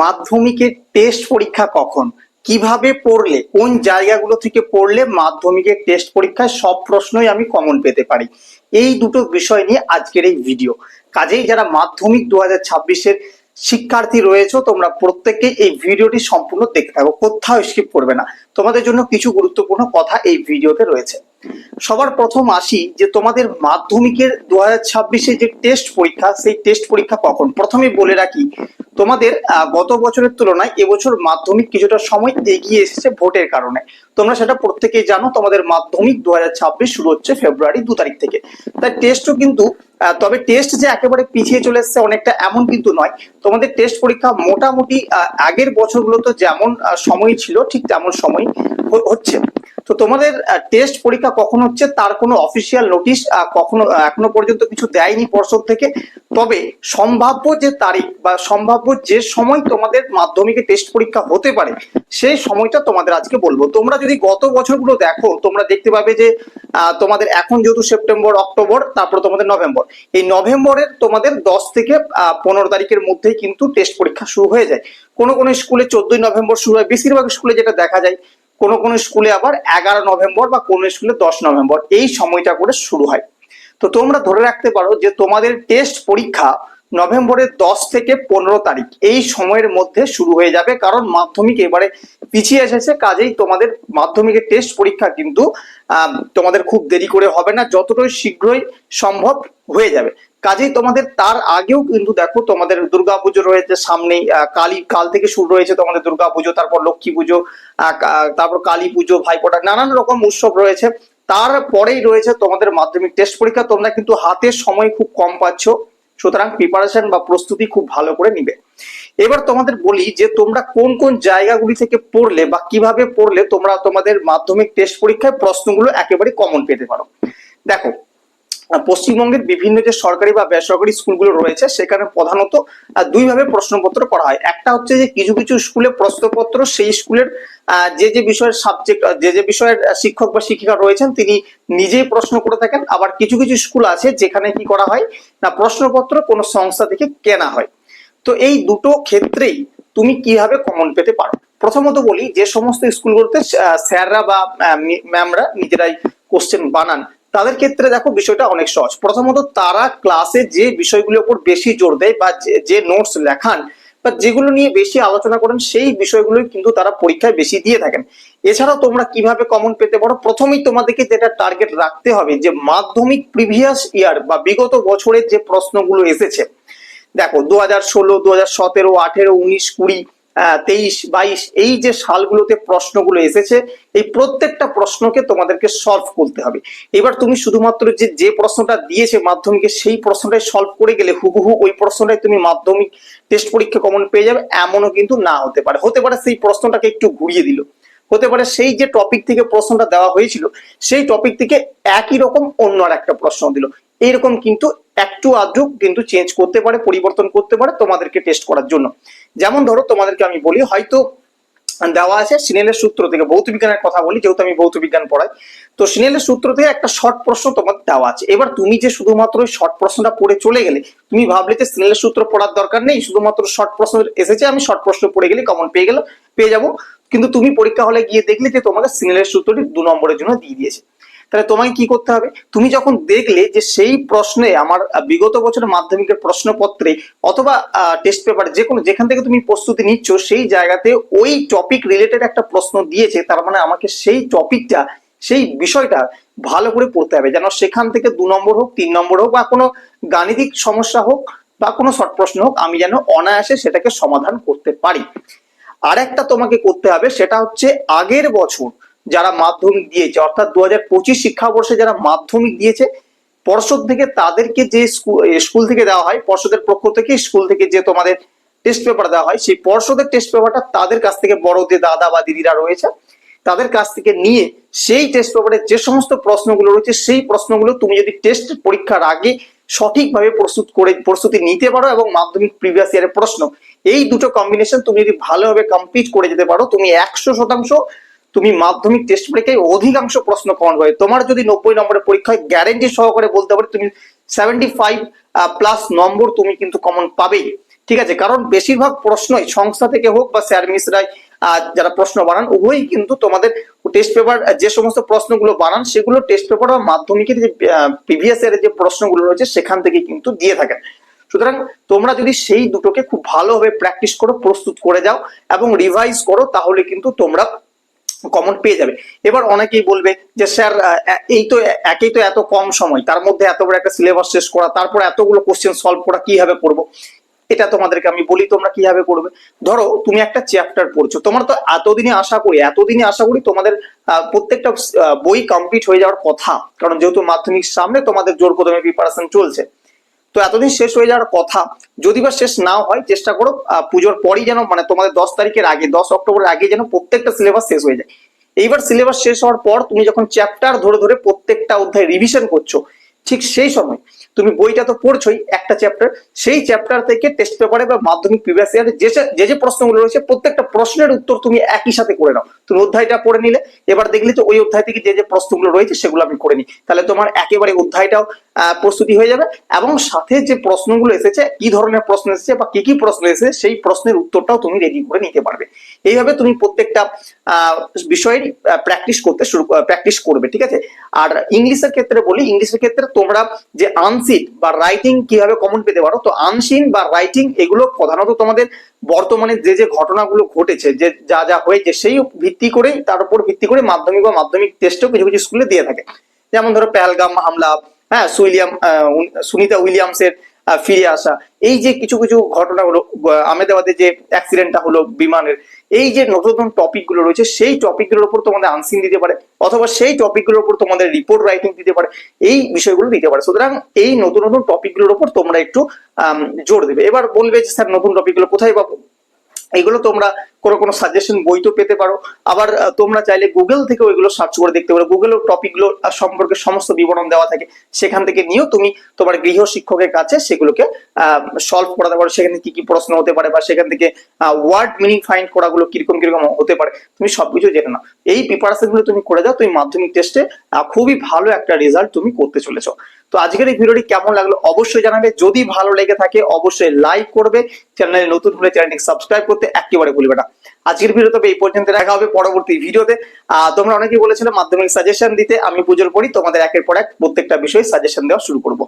মাধ্যমিকের টেস্ট পরীক্ষা কখন? কীভাবে পড়লে? কোন জায়গাগুলো থেকে পড়লে মাধ্যমিকের টেস্ট পরীক্ষায়? সব প্রশ্নই আমি কমন পেতে পারি। এই দুটো বিষয় নিয়ে আজকের এই ভিডিও কাজেই যারা মাধ্যমিক দু হাজার ছাব্বিশের শিক্ষার্থী রয়েছে, তোমরা প্রত্যেকে এই ভিডিওটি সম্পূর্ণ দেখতে থাকো। কোথাও স্কিপ করবে না। তোমাদের জন্য কিছু গুরুত্বপূর্ণ কথা এই ভিডিওতে রয়েছে। সবার প্রথম আসি যে তোমাদের মাধ্যমিকের দু হাজার যে টেস্ট পরীক্ষা, সেই টেস্ট পরীক্ষা কখন? প্রথমে বলে রাখি তোমাদের গত বছরের তুলনায় এবছর মাধ্যমিক কিছুটা সময় এগিয়ে এসেছে ভোটের কারণে। তোমরা সেটা প্রত্যেকেই জানো, তোমাদের মাধ্যমিক দুহাজার ছাব্বিশ শুরু হচ্ছে ফেব্রুয়ারি দু তারিখ থেকে। তাই টেস্টও কিন্তু তবে টেস্ট যে একেবারে পিছিয়ে চলে এসেছে অনেকটা এমন কিন্তু নয়। তোমাদের টেস্ট পরীক্ষা মোটামুটি আগের বছরগুলোতে যেমন সময় ছিল, ঠিক তেমন সময় হচ্ছে। তো তোমাদের টেস্ট পরীক্ষা কখন হচ্ছে? তার কোনো অফিসিয়াল নোটিশ কখনো এখনও পর্যন্ত কিছু দেয়নি পর্ষদ থেকে। তবে সম্ভাব্য যে তারিখ বা সম্ভাব্য যে সময় তোমাদের মাধ্যমিকে টেস্ট পরীক্ষা হতে পারে, সেই সময়টা তোমাদের আজকে বলব। তোমরা যদি গত বছরগুলো দেখো, তোমরা দেখতে পাবে যে তোমাদের এখন যেহেতু সেপ্টেম্বর, অক্টোবর, তারপর তোমাদের নভেম্বর। এই নভেম্বরের তোমাদের দশ থেকে পনেরো তারিখের মধ্যেই কিন্তু টেস্ট পরীক্ষা শুরু হয়ে যায়। কোনো কোনো স্কুলে চোদ্দই নভেম্বর শুরু হয়। বেশিরভাগ স্কুলে যেটা দেখা যায় কোনো কোনো স্কুলে আবার এগারো নভেম্বর বা কোন স্কুলে দশ নভেম্বর এই সময়টা করে শুরু হয়। তো তোমরা ধরে রাখতে পারো যে তোমাদের টেস্ট পরীক্ষা নভেম্বরের দশ থেকে পনেরো তারিখ। এই সময়ের মধ্যে শুরু হয়ে যাবে, কারণ মাধ্যমিক এবারে পিছিয়ে এসেছে, কাজেই তোমাদের মাধ্যমিকের টেস্ট পরীক্ষা কিন্তু তোমাদের খুব দেরি করে হবে না, যতটাই শীঘ্রই সম্ভব হয়ে যাবে। কাজেই তোমাদের তার আগেও কিন্তু দেখো, তোমাদের দুর্গাপুজো রয়েছে সামনেই কালী, কাল থেকে শুরু রয়েছে তোমাদের দুর্গাপুজো, তারপর লক্ষ্মী পুজো তারপর কালী পুজো, ভাইফোঁটা, নানান রকম উৎসব রয়েছে। তারপরেই রয়েছে তোমাদের মাধ্যমিক টেস্ট পরীক্ষা। তোমরা কিন্তু হাতে সময় খুব কম পাচ্ছ। সুতরাং প্রিপারেশন বা প্রস্তুতি খুব ভালো করে নিবে। এবার তোমাদের বলি যে তোমরা কোন কোন জায়গাগুলি থেকে পড়লে বা কীভাবে পড়লে তোমরা তোমাদের মাধ্যমিক টেস্ট পরীক্ষায় প্রশ্নগুলো একেবারে কমন পেতে পারো। দেখো পশ্চিমবঙ্গের বিভিন্ন যে সরকারি বা বেসরকারি স্কুলগুলো রয়েছে, সেখানে প্রধানত দুইভাবে প্রশ্নপত্র করা হয়। একটা হচ্ছে যে কিছু কিছু স্কুলে প্রশ্নপত্র, সেই স্কুলের যে যে বিষয়ের সাবজেক্ট যে যে বিষয়ের শিক্ষক বা শিক্ষিকা রয়েছেন, তিনি নিজেই প্রশ্ন করে থাকেন। আবার কিছু কিছু স্কুল আছে যেখানে কি করা হয়, না, প্রশ্নপত্র কোনো সংস্থা থেকে কেনা হয়। তো এই দুটো ক্ষেত্রেই তুমি কীভাবে কমন পেতে পারো? প্রথমত বলি, যে সমস্ত স্কুলগুলোতে স্যাররা বা ম্যামরা নিজেরাই কোশ্চেন বানান। তাদের ক্ষেত্রে দেখো বিষয়টা অনেক সহজ। প্রথমত তারা ক্লাসে যে বিষয়গুলোর উপর বেশি জোর দেয় বা যে- নোটস লেখান বা যেগুলো নিয়ে বেশি আলোচনা করেন, সেই বিষয়গুলোই কিন্তু তারা পরীক্ষায় বেশি দিয়ে থাকেন। এছাড়াও তোমরা কীভাবে কমন পেতে পারো? প্রথমেই তোমাদেরকে যেটা টার্গেট রাখতে হবে যে, মাধ্যমিক প্রিভিয়াস ইয়ার বা বিগত বছরের যে প্রশ্নগুলো এসেছে। দেখো দু হাজার ষোলো দু হাজার সতেরো, আঠেরো, উনিশ, কুড়ি তেইশ, বাইশ, এই যে সালগুলোতে প্রশ্নগুলো এসেছে, এই প্রত্যেকটা প্রশ্নকে তোমাদেরকে সলভ করতে হবে। এবার তুমি শুধুমাত্র যে যে প্রশ্নটা দিয়েছে মাধ্যমিকে, সেই প্রশ্নটাই সলভ করে গেলে হুবহু ওই প্রশ্নটাই তুমি মাধ্যমিক টেস্ট পরীক্ষা কমন পেয়ে যাবে, এমনও কিন্তু না হতে পারে। হতে পারে সেই প্রশ্নটাকে একটু ঘুরিয়ে দিল। হতে পারে সেই যে টপিক থেকে প্রশ্নটা দেওয়া হয়েছিল, সেই টপিক থেকে একই রকম অন্য আর একটা প্রশ্ন দিল। এইরকম কিন্তু একটু আধটু কিন্তু চেঞ্জ করতে পারে, পরিবর্তন করতে পারে তোমাদেরকে টেস্ট করার জন্য। যেমন ধরো তোমাদেরকে আমি বলি, হয়তো দেওয়া আছে সিনেলের সূত্র থেকে, ভৌত বিজ্ঞানের কথা বলি, যেহেতু আমি ভৌত বিজ্ঞান পড়াই। তো সিনেলের সূত্র থেকে একটা শর্ট প্রশ্ন তোমার দেওয়া আছে। এবার তুমি যে শুধুমাত্র শর্ট প্রশ্নটা পড়ে চলে গেলে, তুমি ভাবলে যে সিনেলের সূত্র পড়ার দরকার নেই, শুধুমাত্র শর্ট প্রশ্ন এসেছে, আমি শর্ট প্রশ্ন পড়ে গেলে কমন পেয়ে গেলাম, পেয়ে যাব। কিন্তু তুমি পরীক্ষা হলে গিয়ে দেখলে যে তোমাকে সিনেলের সূত্রটি দু নম্বরের জন্য দিয়ে দিয়েছে। তাহলে তোমাকে কি করতে হবে? তুমি যখন দেখলে যে সেই প্রশ্নে আমার বিগত বছরের মাধ্যমিকের প্রশ্নপত্রে অথবা টেস্ট পেপারে যে কোনো, যেখান থেকে তুমি প্রস্তুতি নিচ্ছ, সেই জায়গাতে ওই টপিক রিলেটেড একটা প্রশ্ন দিয়েছে, তার মানে আমাকে সেই টপিকটা সেই বিষয়টা ভালো করে পড়তে হবে। যেন সেখান থেকে দু নম্বর হোক, তিন নম্বর হোক, বা কোনো গাণিতিক সমস্যা হোক, বা কোনো শর্ট প্রশ্ন হোক, আমি যেন অনায়াসে সেটাকে সমাধান করতে পারি। আর একটা তোমাকে করতে হবে, সেটা হচ্ছে আগের বছর যারা মাধ্যমিক দিয়েছে, অর্থাৎ দু হাজার পঁচিশ শিক্ষাবর্ষে যারা মাধ্যমিক দিয়েছে, পর্ষদ থেকে তাদেরকে যে স্কুল থেকে দেওয়া হয়, পর্ষদের পক্ষ থেকে স্কুল থেকে যে তোমাদের টেস্ট পেপার দেওয়া হয়, সেই পর্ষদের টেস্ট পেপারটা তাদের কাছ থেকে বড় যে দাদা বা দিদিরা রয়েছে, তাদের কাছ থেকে নিয়ে সেই টেস্ট পেপারে যে সমস্ত প্রশ্নগুলো রয়েছে, সেই প্রশ্নগুলো তুমি যদি টেস্ট পরীক্ষার আগে সঠিকভাবে প্রস্তুত করে, প্রস্তুতি নিতে পারো এবং মাধ্যমিক প্রিভিয়াস ইয়ারের প্রশ্ন, এই দুটো কম্বিনেশন তুমি যদি ভালোভাবে কমপ্লিট করে যেতে পারো, তুমি একশো শতাংশ তুমি মাধ্যমিক টেস্ট পরীক্ষায় অধিকাংশ প্রশ্ন কমন পাবে তোমার যদি নব্বই নম্বরের পরীক্ষায় গ্যারেন্টি সহকারে বলতে পারো, তুমি সেভেন্টি ফাইভ প্লাস নম্বর তুমি কিন্তু কমন পাবেই। ঠিক আছে? কারণ বেশিরভাগ প্রশ্নই সংস্থা থেকে হোক বা স্যার মিসরাই যারা প্রশ্ন বানান, উভয়ই কিন্তু তোমাদের টেস্ট পেপার যে সমস্ত প্রশ্নগুলো বানান, সেগুলো টেস্ট পেপার বা মাধ্যমিকের যে প্রিভিয়াস ইয়ারের যে প্রশ্নগুলো রয়েছে, সেখান থেকে কিন্তু দিয়ে থাকেন। সুতরাং তোমরা যদি সেই দুটোকে খুব ভালোভাবে প্র্যাকটিস করো, প্রস্তুত করে যাও এবং রিভাইজ করো, তাহলে কিন্তু তোমরা কমন পেয়ে যাবে। এবার অনেকেই বলবে যে, স্যার এই তো একেই তো এত কম সময়, তার মধ্যে এত বড় একটা সিলেবাস শেষ করা, তারপর এতগুলো কোশ্চেন সলভ করা, কীভাবে করব? এটা তোমাদেরকে আমি বলি, তোমরা কীভাবে করবে? ধরো, তুমি একটা চ্যাপ্টার পড়ছো, তোমার তো এতদিনে আশা করি, এতদিনে আশা করি তোমাদের প্রত্যেকটা বই কমপ্লিট হয়ে যাওয়ার কথা। কারণ যেহেতু মাধ্যমিক সামনে তোমাদের জোর কদমে প্রিপারেশন চলছে। তো এতদিন শেষ হয়ে যাওয়ার কথা। যদি বা শেষ নাও হয়, চেষ্টা করো পুজোর পরই যেন মানে তোমাদের দশ তারিখের আগে, দশ অক্টোবরের আগে যেন প্রত্যেকটা সিলেবাস শেষ হয়ে যায়। এইবার সিলেবাস শেষ হওয়ার পর তুমি যখন চ্যাপ্টার ধরে ধরে প্রত্যেকটা অধ্যায় রিভিশন করছ, ঠিক সেই সময় তুমি বইটা তো পড়ছোই, একটা চ্যাপ্টার সেই চ্যাপ্টার থেকে টেস্ট পেপারে বা মাধ্যমিক প্রিভিয়াস ইয়ারে যে যে- প্রশ্নগুলো রয়েছে, প্রত্যেকটা প্রশ্নের উত্তর তুমি একই সাথে করে নাও। তুমি অধ্যায়টা পড়ে নিলে, এবার দেখলে তো ওই অধ্যায় থেকে যে যে প্রশ্নগুলো রয়েছে, সেগুলো আমি করে নিই। তাহলে তোমার একেবারে অধ্যায়টাও প্রস্তুতি হয়ে যাবে এবং সাথে যে প্রশ্নগুলো এসেছে, কি ধরনের প্রশ্ন এসেছে বা কি কি প্রশ্ন এসেছে, সেই প্রশ্নের উত্তরটাও তুমি রেডি করে নিতে পারবে। এইভাবে তুমি প্রত্যেকটা বিষয়ের প্র্যাকটিস করতে শুরু প্র্যাকটিস করবে, ঠিক আছে? আর ইংলিশের ক্ষেত্রে বলি, ইংলিশের ক্ষেত্রে তোমরা যে আনসিট বা রাইটিং কীভাবে কমন পেতে পারো? তো আনসিন বা রাইটিং এগুলো প্রধানত তোমাদের বর্তমানে যে যে ঘটনাগুলো ঘটেছে, যে যা যা হয়েছে সেই ভিত্তি করে, তার উপর ভিত্তি করে মাধ্যমিক বা মাধ্যমিক টেস্টও কিছু কিছু স্কুলে দিয়ে থাকে। যেমন ধরো, পেহেলগাম হামলা হ্যাঁ সুইলিয়াম সুনিতা উইলিয়ামসের ফিরে আসা। এই যে কিছু কিছু ঘটনা হলো আহমেদাবাদে যে অ্যাক্সিডেন্টটা হলো বিমানের, এই যে নতুন নতুন টপিকগুলো রয়েছে, সেই টপিকগুলোর উপর তোমাদের আনসিন দিতে পারে, অথবা সেই টপিকগুলোর উপর তোমাদের রিপোর্ট রাইটিং দিতে পারে, এই বিষয়গুলো দিতে পারে। সুতরাং এই নতুন নতুন টপিকগুলোর উপর তোমরা একটু জোর দেবে। এবার বলবে যে, স্যার, নতুন টপিকগুলো কোথায় পাবো? এগুলো তোমরা কোনো কোনো সাজেশন বই তো পেতে পারো। আবার তোমরা চাইলে গুগল থেকে ওইগুলো সার্চ করে দেখতে পারো। গুগলের টপিকগুলো সম্পর্কে সমস্ত বিবরণ দেওয়া থাকে। সেখান থেকে নিয়েও তুমি তোমার গৃহ শিক্ষকের কাছে সেগুলোকে সলভ করাতে পারো। সেখানে কি কি প্রশ্ন হতে পারে বা সেখান থেকে ওয়ার্ড মিনিং ফাইন্ড করাগুলো কীরকম কীরকম হতে পারে। তুমি সবকিছু জেনে নাও। এই প্রিপারেশনগুলো তুমি করে যাও। তুমি মাধ্যমিক টেস্টে খুবই ভালো একটা রেজাল্ট তুমি করতে চলেছো। তো আজকের এই ভিডিওটি কেমন লাগল অবশ্যই জানাবে। যদি ভালো লেগে থাকে, অবশ্যই লাইক করবে। চ্যানেলে নতুন হলে চ্যানেলটি সাবস্ক্রাইব করতে একেবারে ভুলবে না। আজকের ভিডিও তবে এই পর্যন্ত দেখা হবে পরবর্তী ভিডিওতে। তোমরা অনেকেই বলেছিলে মাধ্যমিক সাজেশন দিতে, আমি পুজোর পরই তোমাদের একের পর এক প্রত্যেকটা বিষয়ে সাজেশন দেওয়া শুরু করব।